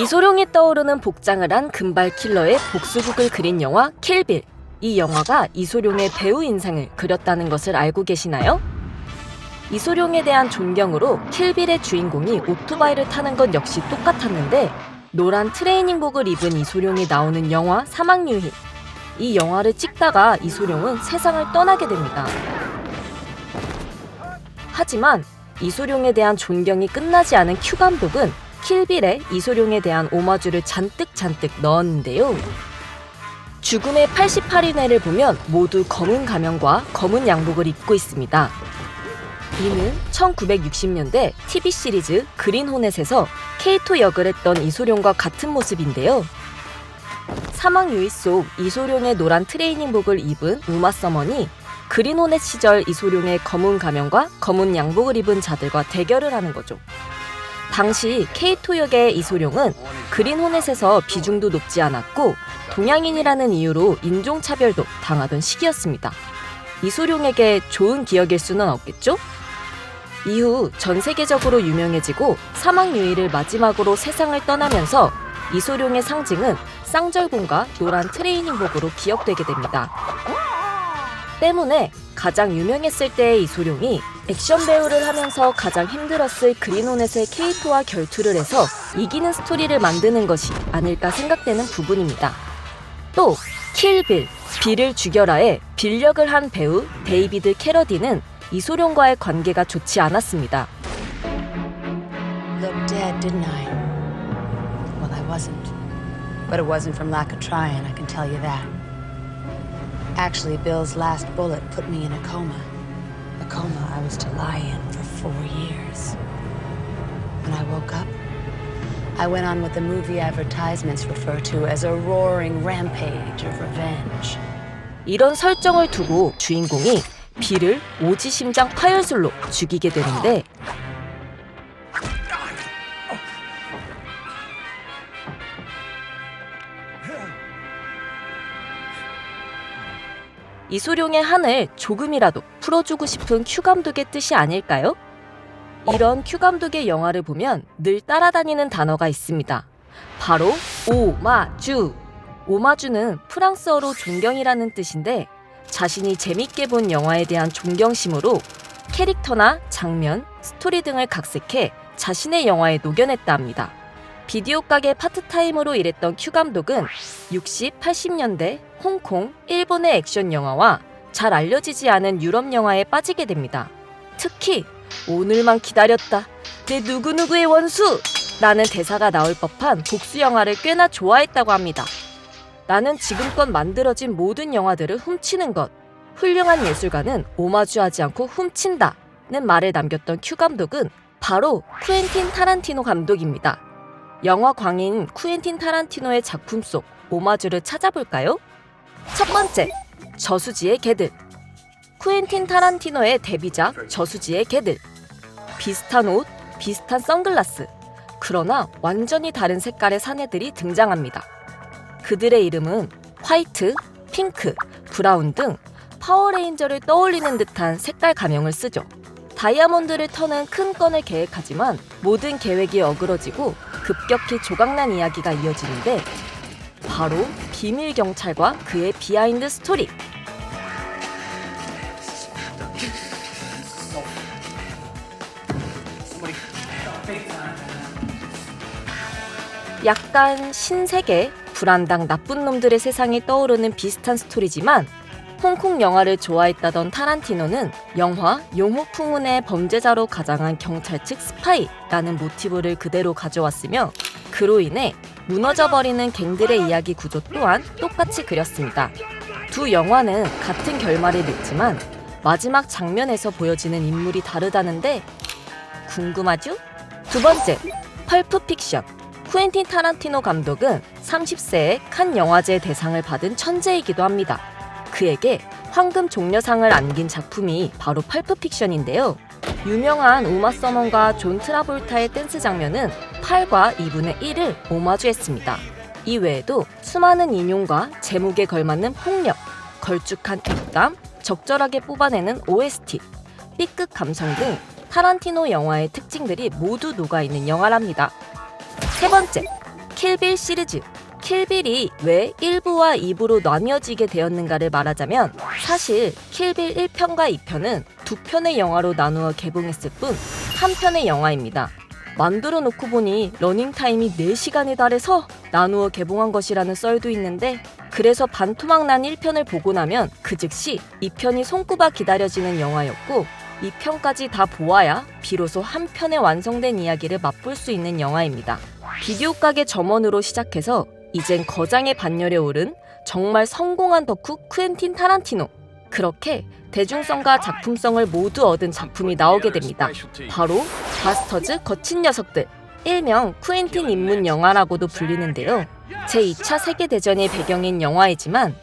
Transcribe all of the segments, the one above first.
이소룡이 떠오르는 복장을 한 금발 킬러의 복수극을 그린 영화 킬빌. 이 영화가 이소룡의 배우 인상을 그렸다는 것을 알고 계시나요? 이소룡에 대한 존경으로 킬빌의 주인공이 오토바이를 타는 건 역시 똑같았는데 노란 트레이닝복을 입은 이소룡이 나오는 영화 사막유희. 이 영화를 찍다가 이소룡은 세상을 떠나게 됩니다. 하지만 이소룡에 대한 존경이 끝나지 않은 큐 감독은 킬빌에 이소룡에 대한 오마주를 잔뜩 잔뜩 넣었는데요. 죽음의 88인회를 보면 모두 검은 가면과 검은 양복을 입고 있습니다. 이는 1960년대 TV 시리즈 그린 호넷에서 케이토 역을 했던 이소룡과 같은 모습인데요. 사막 유희 속 이소룡의 노란 트레이닝복을 입은 우마 서머니 그린 호넷 시절 이소룡의 검은 가면과 검은 양복을 입은 자들과 대결을 하는 거죠. 당시 케이토 역의 이소룡은 그린 호넷에서 비중도 높지 않았고 동양인이라는 이유로 인종차별도 당하던 시기였습니다. 이소룡에게 좋은 기억일 수는 없겠죠? 이후 전 세계적으로 유명해지고 사막 유희를 마지막으로 세상을 떠나면서 이소룡의 상징은 쌍절곤과 노란 트레이닝복으로 기억되게 됩니다. 때문에 가장 유명했을 때의 이소룡이 액션 배우를 하면서 가장 힘들었을 그린호넷의 케이토와 결투를 해서 이기는 스토리를 만드는 것이 아닐까 생각되는 부분입니다. 또 킬빌, 빌을 죽여라에 빌력을 한 배우 데이비드 캐러디는 이소룡과의 관계가 좋지 않았습니다. Looked dead, didn't I? Well, I wasn't. But it wasn't from lack of trying, I can tell you that. Actually, Bill's last bullet put me in a coma. A coma I was to lie in for four years. When I woke up, I went on what the movie advertisements refer to as a roaring rampage of revenge. 이런 설정을 두고 주인공이 빌을 오지심장 파열술로 죽이게 되는데 이소룡의 한을 조금이라도 풀어주고 싶은 큐 감독의 뜻이 아닐까요? 이런 큐 감독의 영화를 보면 늘 따라다니는 단어가 있습니다. 바로 오마주. 오마주는 프랑스어로 존경이라는 뜻인데 자신이 재밌게 본 영화에 대한 존경심으로 캐릭터나 장면, 스토리 등을 각색해 자신의 영화에 녹여냈다 합니다. 비디오 가게 파트타임으로 일했던 큐 감독은 60, 80년대 홍콩, 일본의 액션 영화와 잘 알려지지 않은 유럽 영화에 빠지게 됩니다. 특히 오늘만 기다렸다. 내 누구누구의 원수! 라는 대사가 나올 법한 복수 영화를 꽤나 좋아했다고 합니다. 나는 지금껏 만들어진 모든 영화들을 훔치는 것. 훌륭한 예술가는 오마주하지 않고 훔친다 는 말을 남겼던 큐 감독은 바로 쿠엔틴 타란티노 감독입니다. 영화 광인 쿠엔틴 타란티노의 작품 속 오마주를 찾아볼까요? 첫 번째, 저수지의 개들. 쿠엔틴 타란티노의 데뷔작 저수지의 개들. 비슷한 옷, 비슷한 선글라스. 그러나 완전히 다른 색깔의 사내들이 등장합니다. 그들의 이름은 화이트, 핑크, 브라운 등 파워레인저를 떠올리는 듯한 색깔 가명을 쓰죠. 다이아몬드를 터는 큰 건을 계획하지만 모든 계획이 어그러지고 급격히 조각난 이야기가 이어지는데 바로 비밀 경찰과 그의 비하인드 스토리. 약간 신세계, 불안당 나쁜 놈들의 세상이 떠오르는 비슷한 스토리지만 홍콩 영화를 좋아했다던 타란티노는 영화 용호 풍운의 범죄자로 가장한 경찰 측 스파이라는 모티브를 그대로 가져왔으며 그로 인해 무너져버리는 갱들의 이야기 구조 또한 똑같이 그렸습니다. 두 영화는 같은 결말을 맺지만 마지막 장면에서 보여지는 인물이 다르다는데 궁금하죠? 두 번째, 펄프 픽션. 쿠엔틴 타란티노 감독은 30세에 칸 영화제 대상을 받은 천재이기도 합니다. 그에게 황금 종려상을 안긴 작품이 바로 펄프 픽션인데요. 유명한 우마 서먼과 존 트라볼타의 댄스 장면은 8과 2분의 1을 오마주했습니다. 이 외에도 수많은 인용과 제목에 걸맞는 폭력, 걸쭉한 뒷담, 적절하게 뽑아내는 OST, B급 감성 등 타란티노 영화의 특징들이 모두 녹아있는 영화랍니다. 세 번째, 킬빌 시리즈. 킬빌이 왜 1부와 2부로 나뉘어지게 되었는가를 말하자면 사실 킬빌 1편과 2편은 두 편의 영화로 나누어 개봉했을 뿐 한 편의 영화입니다. 만들어 놓고 보니 러닝타임이 4시간에 달해서 나누어 개봉한 것이라는 썰도 있는데 그래서 반토막 난 1편을 보고 나면 그 즉시 2편이 손꼽아 기다려지는 영화였고 2편까지 다 보아야 비로소 한 편의 완성된 이야기를 맛볼 수 있는 영화입니다. 비디오 가게 점원으로 시작해서 이젠 거장의 반열에 오른 정말 성공한 덕후 쿠엔틴 타란티노. 그렇게 대중성과 작품성을 모두 얻은 작품이 나오게 됩니다. 바로 바스터즈 거친 녀석들. 일명 쿠엔틴 입문 영화라고도 불리는데요. 제2차 세계대전이 배경인 영화이지만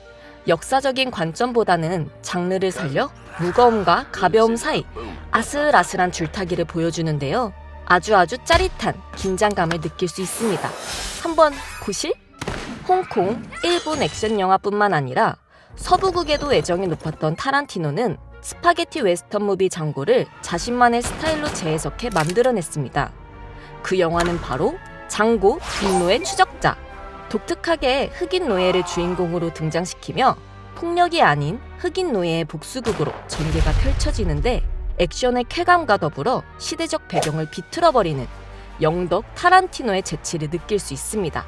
역사적인 관점보다는 장르를 살려 무거움과 가벼움 사이 아슬아슬한 줄타기를 보여주는데요. 아주 아주 짜릿한 긴장감을 느낄 수 있습니다. 한번 보실? 홍콩, 일본 액션 영화뿐만 아니라 서부극에도 애정이 높았던 타란티노는 스파게티 웨스턴 무비 장고를 자신만의 스타일로 재해석해 만들어냈습니다. 그 영화는 바로 장고 분노의 추적자. 독특하게 흑인 노예를 주인공으로 등장시키며 폭력이 아닌 흑인 노예의 복수극으로 전개가 펼쳐지는데 액션의 쾌감과 더불어 시대적 배경을 비틀어버리는 영덕 타란티노의 재치를 느낄 수 있습니다.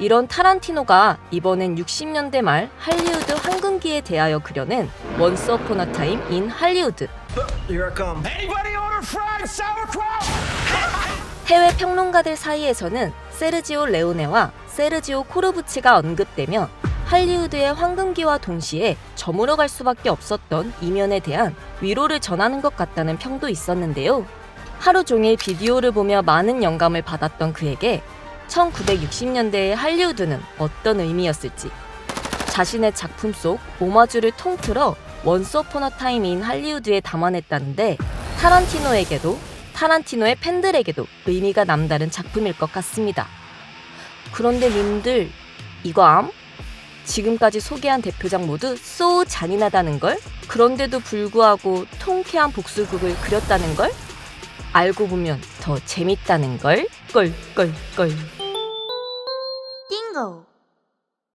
이런 타란티노가 이번엔 60년대 말 할리우드 황금기에 대하여 그려낸 원스 어폰 어 타임 인 할리우드 Here I come. Anybody order fried sauerkraut? 해외 평론가들 사이에서는 세르지오 레오네와 세르지오 코르부치가 언급되며 할리우드의 황금기와 동시에 저물어갈 수밖에 없었던 이면에 대한 위로를 전하는 것 같다는 평도 있었는데요. 하루 종일 비디오를 보며 많은 영감을 받았던 그에게 1960년대의 할리우드는 어떤 의미였을지 자신의 작품 속 오마주를 통틀어 원스 어폰 어 타임인 할리우드에 담아냈다는데 타란티노에게도 타란티노의 팬들에게도 의미가 남다른 작품일 것 같습니다. 그런데 님들 이거 암? 지금까지 소개한 대표작 모두 쏘 잔인하다는 걸? 그런데도 불구하고 통쾌한 복수극을 그렸다는 걸? 알고 보면 더 재밌다는 걸? 걸. 띵고